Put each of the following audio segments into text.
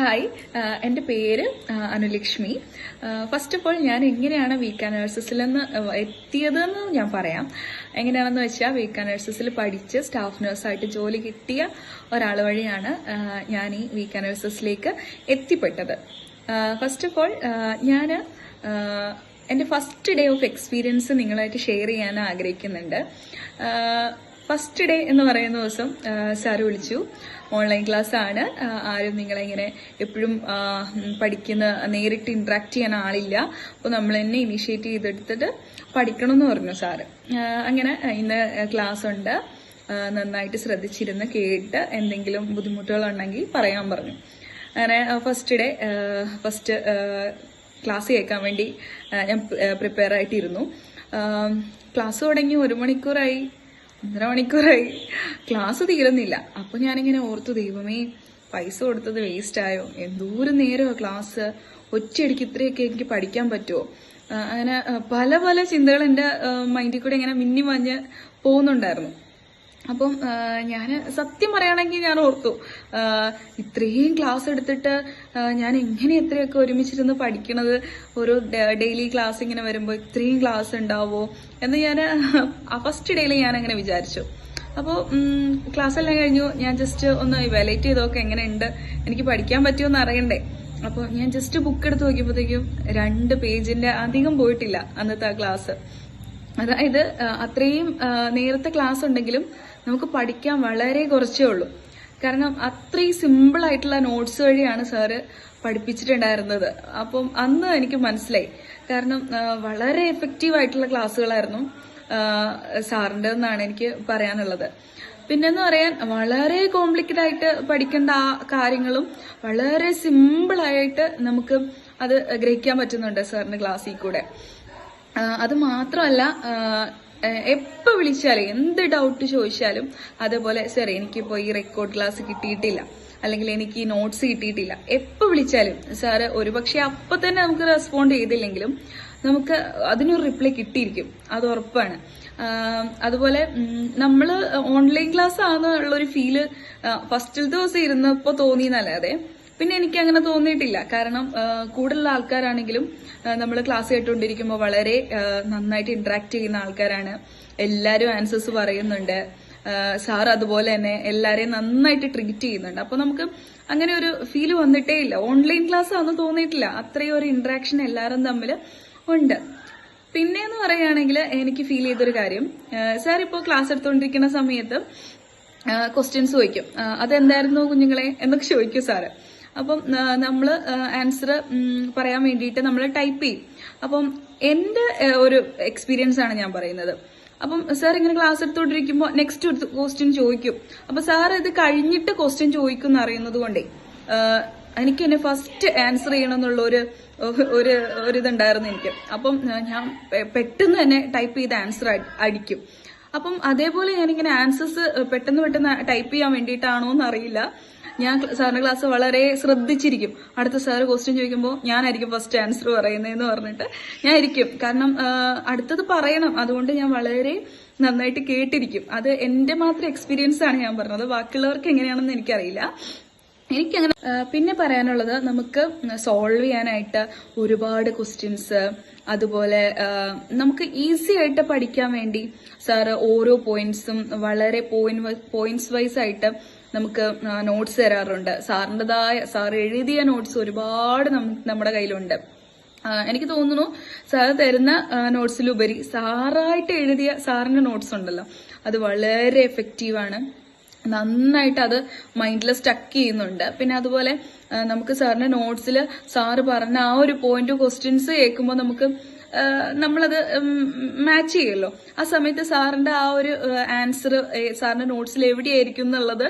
Hi എന്റെ പേര് Anulakshmi. First of all ഞാൻ എങ്ങനെയാണ് വീക്ക് നഴ്സസിൽ നിന്ന് എത്തിയതെന്ന് ഞാൻ പറയാം. എങ്ങനെയാണെന്ന് വെച്ചാൽ വീക്ക് നഴ്സസിൽ പഠിച്ച് സ്റ്റാഫ് നഴ്സായിട്ട് ജോലി കിട്ടിയ ഒരാൾ വഴിയാണ് ഞാൻ ഈ വീക്ക് നഴ്സസിലേക്ക് എത്തിപ്പെട്ടത്. ഫസ്റ്റ് ഓഫ് ഓൾ ഞാൻ എന്റെ ഫസ്റ്റ് ഡേ ഓഫ് എക്സ്പീരിയൻസ് നിങ്ങളായിട്ട് ഷെയർ ചെയ്യാൻ ആഗ്രഹിക്കുന്നുണ്ട്. ഫസ്റ്റ് ഡേ എന്ന് പറയുന്ന ദിവസം സാറ് വിളിച്ചു. ഓൺലൈൻ ക്ലാസ് ആണ്. ആരും നിങ്ങളെ ഇങ്ങനെ എപ്പോഴും പഠിക്കുന്ന നേരിട്ട് ഇന്ററാക്ട് ചെയ്യാൻ ആളില്ല. അപ്പോൾ നമ്മൾ തന്നെ ഇനിഷ്യേറ്റ് ചെയ്തെടുത്തിട്ട് പഠിക്കണം എന്ന് പറഞ്ഞു സാറ് അങ്ങനെ ഇന്ന് ക്ലാസ് ഉണ്ട്. നന്നായിട്ട് ശ്രദ്ധിച്ചിരുന്ന് കേട്ട് എന്തെങ്കിലും ബുദ്ധിമുട്ടുകളുണ്ടെങ്കിൽ പറയാൻ പറഞ്ഞു. അങ്ങനെ ഫസ്റ്റ് ഡേ ഫസ്റ്റ് ക്ലാസ് കേൾക്കാൻ വേണ്ടി ഞാൻ പ്രിപ്പയർ ആയിട്ടിരുന്നു. ക്ലാസ് തുടങ്ങി ഒരു മണിക്കൂറായി. ഒന്നര മണിക്കൂറായി ക്ലാസ് തീരുന്നില്ല. അപ്പൊ ഞാനിങ്ങനെ ഓർത്തു ദൈവമേ പൈസ കൊടുത്തത് വേസ്റ്റ് ആയോ എന്തോരം നേരമോ ക്ലാസ്? ഒറ്റയടിക്ക് ഇത്രയൊക്കെ എനിക്ക് പഠിക്കാൻ പറ്റുമോ അങ്ങനെ പല പല ചിന്തകൾ എന്റെ മൈൻഡിൽ കൂടെ ഇങ്ങനെ മിന്നി മഞ്ഞ് പോകുന്നുണ്ടായിരുന്നു. അപ്പം ഞാൻ സത്യം പറയുകയാണെങ്കിൽ ഞാൻ ഓർത്തു. ഇത്രയും ക്ലാസ് എടുത്തിട്ട് ഞാൻ എങ്ങനെ ഇത്രയൊക്കെ ഒരുമിച്ചിരുന്ന് പഠിക്കണത്? ഒരു ഡെയിലി ക്ലാസ് ഇങ്ങനെ വരുമ്പോൾ ഇത്രയും ക്ലാസ് ഉണ്ടാവോ? എന്ന് ഞാൻ ഫസ്റ്റ് ഡേയിൽ ഞാൻ അങ്ങനെ വിചാരിച്ചു. അപ്പോൾ ക്ലാസ് എല്ലാം കഴിഞ്ഞു. ഞാൻ ജസ്റ്റ് ഒന്ന് ഇവാലുവേറ്റ് ചെയ്തൊക്കെ എങ്ങനെയുണ്ട്? എനിക്ക് പഠിക്കാൻ പറ്റുമോ അറിയണ്ടേ. അപ്പോൾ ഞാൻ ജസ്റ്റ് ബുക്ക് എടുത്ത് നോക്കിയപ്പോഴത്തേക്കും രണ്ട് പേജിന്റെ അധികം പോയിട്ടില്ല അന്നത്തെ ആ ക്ലാസ്. അതായത് അത്രയും നേരത്തെ ക്ലാസ് ഉണ്ടെങ്കിലും നമുക്ക് പഠിക്കാൻ വളരെ കുറച്ചേ ഉള്ളൂ. കാരണം അത്രയും സിമ്പിൾ ആയിട്ടുള്ള നോട്ട്സ് വഴിയാണ് സാറ് പഠിപ്പിച്ചിട്ടുണ്ടായിരുന്നത്. അപ്പം അന്ന് എനിക്ക് മനസ്സിലായി. കാരണം വളരെ എഫക്റ്റീവ് ആയിട്ടുള്ള ക്ലാസ്സുകളായിരുന്നു സാറിന്റെ എന്നാണ് എനിക്ക് പറയാനുള്ളത്. പിന്നെന്ന് പറയാൻ വളരെ കോംപ്ലിക്കേറ്റഡ് ആയിട്ട് പഠിക്കേണ്ട ആ കാര്യങ്ങളും വളരെ സിമ്പിളായിട്ട് നമുക്ക് അത് ഗ്രഹിക്കാൻ പറ്റുന്നുണ്ട് സാറിന്റെ ക്ലാസ്സിൽ കൂടെ. അത് മാത്രമല്ല എപ്പോൾ വിളിച്ചാലും എന്ത് ഡൗട്ട് ചോദിച്ചാലും അതേപോലെ സർ എനിക്കിപ്പോൾ ഈ റെക്കോർഡ് ക്ലാസ് കിട്ടിയിട്ടില്ല. അല്ലെങ്കിൽ എനിക്ക് ഈ നോട്ട്സ് കിട്ടിയിട്ടില്ല. എപ്പോൾ വിളിച്ചാലും സാറ് ഒരുപക്ഷെ അപ്പം തന്നെ നമുക്ക് റെസ്പോണ്ട് ചെയ്തില്ലെങ്കിലും നമുക്ക് അതിനൊരു റിപ്ലൈ കിട്ടിയിരിക്കും. അത് ഉറപ്പാണ്. അതുപോലെ നമ്മൾ ഓൺലൈൻ ക്ലാസ് ആണെന്നുള്ളൊരു ഫീൽ ഫസ്റ്റിൽ ദിവസം ഇരുന്നപ്പോൾ തോന്നിയെന്നല്ലാതെ പിന്നെ എനിക്ക് അങ്ങനെ തോന്നിയിട്ടില്ല. കാരണം കൂടുതലുള്ള ആൾക്കാരാണെങ്കിലും നമ്മൾ ക്ലാസ് കേട്ടുകൊണ്ടിരിക്കുമ്പോൾ വളരെ നന്നായിട്ട് ഇന്ററാക്ട് ചെയ്യുന്ന ആൾക്കാരാണ്. എല്ലാവരും ആൻസേഴ്സ് പറയുന്നുണ്ട്. സാർ അതുപോലെ തന്നെ എല്ലാവരെയും നന്നായിട്ട് ട്രീറ്റ് ചെയ്യുന്നുണ്ട്. അപ്പൊ നമുക്ക് അങ്ങനെ ഒരു ഫീൽ വന്നിട്ടേ ഇല്ല. ഓൺലൈൻ ക്ലാസ് ആണെന്ന് തോന്നിയിട്ടില്ല. അത്രയും ഒരു ഇന്ററാക്ഷൻ എല്ലാവരും തമ്മിൽ ഉണ്ട്. പിന്നെ എന്ന് പറയുകയാണെങ്കിൽ എനിക്ക് ഫീൽ ചെയ്തൊരു കാര്യം. സാർ ഇപ്പോൾ ക്ലാസ് എടുത്തുകൊണ്ടിരിക്കുന്ന സമയത്ത് ക്വസ്റ്റ്യൻസ് ചോദിക്കും അതെന്തായിരുന്നു കുഞ്ഞുങ്ങളെ? എന്നൊക്കെ ചോദിക്കും സാറ് അപ്പം നമ്മൾ ആൻസർ പറയാൻ വേണ്ടിയിട്ട് നമ്മൾ ടൈപ്പ് ചെയ്യും. അപ്പം എന്റെ ഒരു എക്സ്പീരിയൻസ് ആണ് ഞാൻ പറയുന്നത്. അപ്പം സാർ ഇങ്ങനെ ക്ലാസ് എടുത്തോണ്ടിരിക്കുമ്പോൾ നെക്സ്റ്റ് ഒരു ക്വസ്റ്റ്യൻ ചോദിക്കും. അപ്പൊ സാർ ഇത് കഴിഞ്ഞിട്ട് ക്വസ്റ്റ്യൻ ചോദിക്കും എന്നറിയുന്നത് കൊണ്ടേ എനിക്ക് എന്നെ ഫസ്റ്റ് ആൻസർ ചെയ്യണം എന്നുള്ള ഒരു ഒരു ഒരു ഇതുണ്ടായിരുന്നു എനിക്ക്. അപ്പം ഞാൻ പെട്ടെന്ന് തന്നെ ടൈപ്പ് ചെയ്ത് ആൻസർ അടിക്കും. അപ്പം അതേപോലെ ഞാനിങ്ങനെ ആൻസേഴ്സ് പെട്ടെന്ന് പെട്ടെന്ന് ടൈപ്പ് ചെയ്യാൻ വേണ്ടിയിട്ടാണോ എന്ന് അറിയില്ല. ഞാൻ സാറിന്റെ ക്ലാസ് വളരെ ശ്രദ്ധിച്ചിരിക്കും. അടുത്ത സാറ് ക്വസ്റ്റ്യൻ ചോദിക്കുമ്പോൾ ഞാനായിരിക്കും ഫസ്റ്റ് ആൻസർ പറയുന്നതെന്ന് പറഞ്ഞിട്ട് ഞാൻ ഇരിക്കും കാരണം അടുത്തത് പറയണം. അതുകൊണ്ട് ഞാൻ വളരെ നന്നായിട്ട് കേട്ടിരിക്കും. അത് എന്റെ മാത്രം എക്സ്പീരിയൻസ് ആണ് ഞാൻ പറഞ്ഞത്. ബാക്കിയുള്ളവർക്ക് എങ്ങനെയാണെന്ന് എനിക്കറിയില്ല. എനിക്കങ്ങനെ പിന്നെ പറയാനുള്ളത് നമുക്ക് സോൾവ് ചെയ്യാനായിട്ട് ഒരുപാട് ക്വസ്റ്റ്യൻസ് അതുപോലെ നമുക്ക് ഈസി ആയിട്ട് പഠിക്കാൻ വേണ്ടി സാറ് ഓരോ പോയിന്റ്സും വളരെ പോയിന്റ് പോയിന്റ്സ് വൈസ് ആയിട്ട് നമുക്ക് നോട്ട്സ് തരാറുണ്ട്. സാറിന്റെതായ സാർ എഴുതിയ നോട്ട്സ് ഒരുപാട് നമ്മുടെ കയ്യിലുണ്ട്. എനിക്ക് തോന്നുന്നു സാർ തരുന്ന നോട്ട്സിലുപരി സാറായിട്ട് എഴുതിയ സാറിന്റെ നോട്ട്സ് ഉണ്ടല്ലോ. അത് വളരെ എഫക്റ്റീവാണ് നന്നായിട്ട് അത് മൈൻഡിൽ സ്റ്റക്ക് ചെയ്യുന്നുണ്ട്. പിന്നെ അതുപോലെ നമുക്ക് സാറിന്റെ നോട്ട്സിൽ സാറ് പറഞ്ഞ ആ ഒരു പോയിന്റ് ക്വസ്റ്റ്യൻസ് കേൾക്കുമ്പോൾ നമുക്ക് നമ്മളത് മാച്ച് ചെയ്യല്ലോ. ആ സമയത്ത് സാറിന്റെ ആ ഒരു ആൻസർ സാറിന്റെ നോട്ട്സിൽ എവിടെയായിരിക്കും എന്നുള്ളത്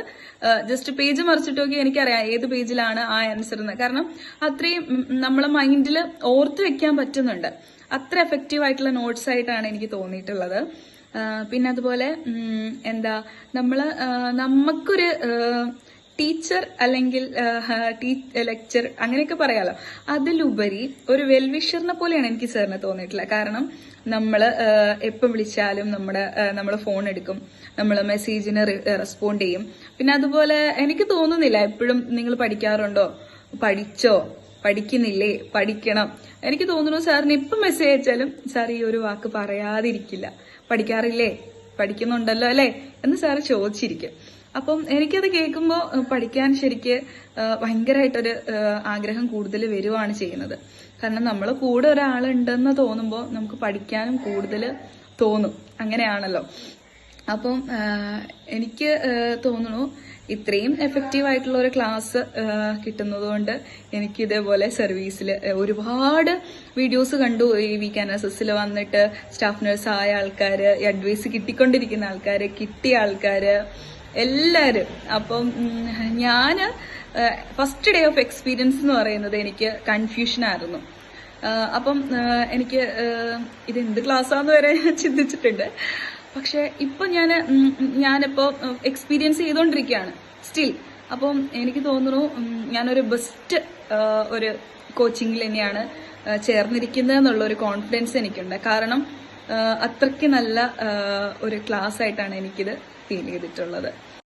ജസ്റ്റ് പേജ് മറിച്ചിട്ട് നോക്കി എനിക്കറിയാം ഏത് പേജിലാണ് ആ ആൻസർ എന്ന്. കാരണം അത്രയും നമ്മളെ മൈൻഡിൽ ഓർത്ത് വെക്കാൻ പറ്റുന്നുണ്ട്. അത്ര എഫക്റ്റീവ് ആയിട്ടുള്ള നോട്ട്സ് ആയിട്ടാണ് എനിക്ക് തോന്നിയിട്ടുള്ളത്. പിന്നെ അതുപോലെ എന്താ നമ്മൾ നമുക്കൊരു ടീച്ചർ അല്ലെങ്കിൽ ലെക്ചർ അങ്ങനെയൊക്കെ പറയാലോ. അതിലുപരി ഒരു വെൽവിഷറിനെ പോലെയാണ് എനിക്ക് സാറിന് തോന്നിയിട്ടുള്ളത്. കാരണം നമ്മൾ എപ്പം വിളിച്ചാലും നമ്മുടെ നമ്മൾ ഫോൺ എടുക്കും. നമ്മൾ മെസ്സേജിന് റെസ്പോണ്ട് ചെയ്യും. പിന്നെ അതുപോലെ എനിക്ക് തോന്നുന്നില്ല എപ്പോഴും നിങ്ങൾ പഠിക്കാറുണ്ടോ? പഠിച്ചോ? പഠിക്കുന്നില്ലേ? പഠിക്കണം. എനിക്ക് തോന്നുന്നു സാറിന് ഇപ്പം മെസ്സേജ് അയച്ചാലും സാർ ഈ ഒരു വാക്ക് പറയാതിരിക്കില്ല. പഠിക്കാറില്ലേ? പഠിക്കുന്നുണ്ടല്ലോ അല്ലേ? എന്ന് സാറ് ചോദിച്ചിരിക്കും. അപ്പം എനിക്കത് കേൾക്കുമ്പോൾ പഠിക്കാൻ ശരിക്ക് ഭയങ്കരമായിട്ടൊരു ആഗ്രഹം കൂടുതൽ വരുവാണ് ചെയ്യുന്നത്. കാരണം നമ്മൾ കൂടെ ഒരാളുണ്ടെന്ന് തോന്നുമ്പോൾ നമുക്ക് പഠിക്കാനും കൂടുതൽ തോന്നും. അങ്ങനെയാണല്ലോ. അപ്പം എനിക്ക് തോന്നുന്നു ഇത്രയും എഫക്റ്റീവ് ആയിട്ടുള്ള ഒരു ക്ലാസ് കിട്ടുന്നത് കൊണ്ട് എനിക്ക് ഇതേപോലെ സർവീസിൽ ഒരുപാട് വീഡിയോസ് കണ്ടു. ഈ വി ക്യാൻ എസ് എസിൽ വന്നിട്ട് സ്റ്റാഫ് നഴ്സ് ആയ ആൾക്കാർ അഡ്വൈസ് കിട്ടിക്കൊണ്ടിരിക്കുന്ന ആൾക്കാർ കിട്ടിയ ആൾക്കാർ എല്ലാവരും അപ്പം ഞാൻ ഫസ്റ്റ് ഡേ ഓഫ് എക്സ്പീരിയൻസ് എന്ന് പറയുന്നത് എനിക്ക് ആഹ് അപ്പം എനിക്ക് ഇത് എന്ത് ക്ലാസ്സാന്ന് വരെ ചിന്തിച്ചിട്ടുണ്ട്. പക്ഷെ ഇപ്പൊ ഞാൻ ഞാനിപ്പോ എക്സ്പീരിയൻസ് ചെയ്തുകൊണ്ടിരിക്കുകയാണ് സ്റ്റിൽ അപ്പം എനിക്ക് തോന്നുന്നു ഞാനൊരു ബെസ്റ്റ് ഒരു കോച്ചിങ്ങിൽ തന്നെയാണ് ചേർന്നിരിക്കുന്നത് എന്നുള്ള ഒരു കോൺഫിഡൻസ് എനിക്കുണ്ട്. കാരണം അത്രയ്ക്ക് നല്ല ഒരു ക്ലാസ് ആയിട്ടാണ് എനിക്കിത് ഫീൽ ചെയ്തിട്ടുള്ളത്.